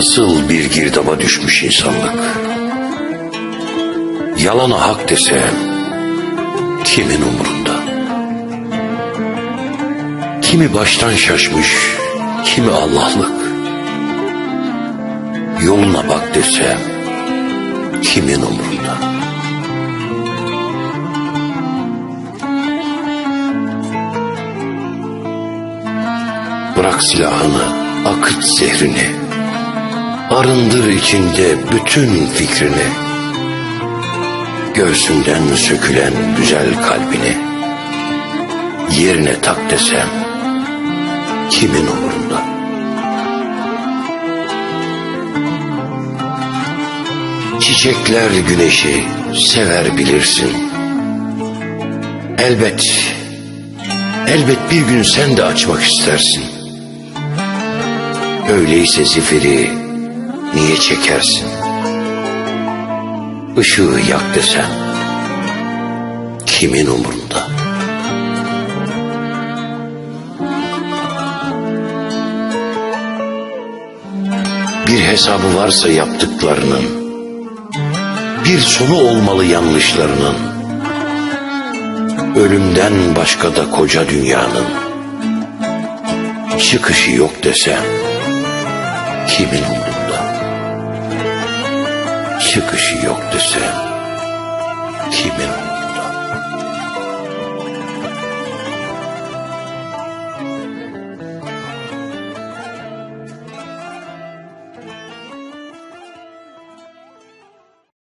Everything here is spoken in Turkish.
Nasıl bir girdaba düşmüş insanlık. Yalana hak desem kimin umurunda? Kimi baştan şaşmış, kimi Allah'lık. Yoluna bak desem kimin umurunda? Bırak silahını, akıt zehrini. Arındır içinde bütün fikrini. Göğsünden sökülen güzel kalbini. Yerine tak desem kimin umurunda? Çiçekler güneşi sever bilirsin. Elbet, elbet bir gün sen de açmak istersin. Öyleyse zifiri niye çekersin? Işığı yak desem kimin umurunda? Bir hesabı varsa yaptıklarının, bir sonu olmalı yanlışlarının. Ölümden başka da koca dünyanın çıkışı yok desem kimin umurunda? Çıkışı yok desem kimin?